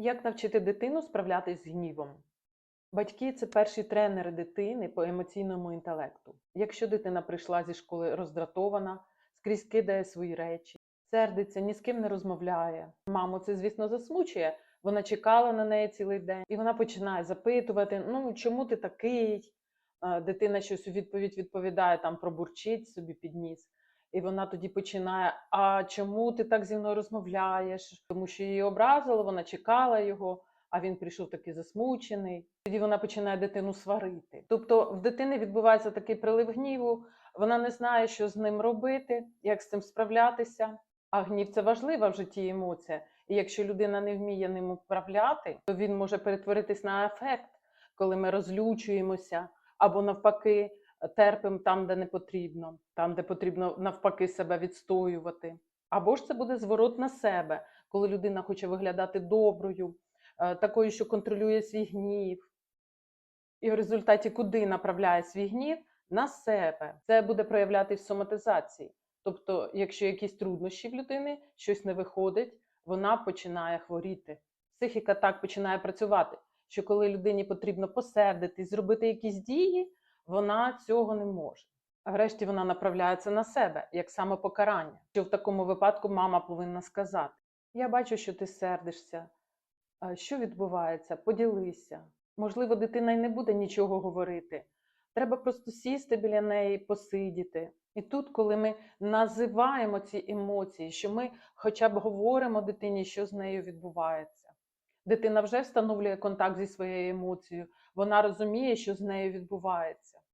Як навчити дитину справлятись з гнівом? Батьки це перші тренери дитини по емоційному інтелекту. Якщо дитина прийшла зі школи роздратована, скрізь кидає свої речі, сердиться, ні з ким не розмовляє. Маму це, звісно, засмучує. Вона чекала на неї цілий день, і вона починає запитувати: ну чому ти такий? Е, Дитина щось у відповідь відповідає, там пробурчить собі під ніс. І вона тоді починає: А чому ти так зі мною розмовляєш? Тому що її образило, вона чекала його, а він прийшов такий засмучений. Тоді вона починає дитину сварити. Тобто в дитини відбувається такий прилив гніву, вона не знає, що з ним робити, як з цим справлятися. А гнів це важлива в житті емоція. І якщо людина не вміє ним управляти, то він може перетворитись на ефект, коли ми розлючуємося, або навпаки терпимо там, де не потрібно, там, де потрібно навпаки себе відстоювати. Або ж це буде зворот на себе, коли людина хоче виглядати доброю, е, такою, що контролює свій гнів. І в результаті куди направляє свій гнів? На себе. Це буде проявлятись в соматизації. Тобто, якщо якісь труднощі в людини, щось не виходить, вона починає хворіти. Психіка так починає працювати, що коли людині потрібно посердитись, зробити якісь дії, вона цього не може. А врешті вона направляється на себе як самопокарання. Що в такому випадку мама повинна сказати: Я бачу, що ти сердишся. Що відбувається? Поділися. Можливо, дитина й не буде нічого говорити. Треба просто сісти біля неї, посидіти. І тут, коли ми називаємо ці емоції, що ми хоча б говоримо дитині, що з нею відбувається. Дитина вже встановлює контакт зі своєю емоцією, вона розуміє, що з нею відбувається.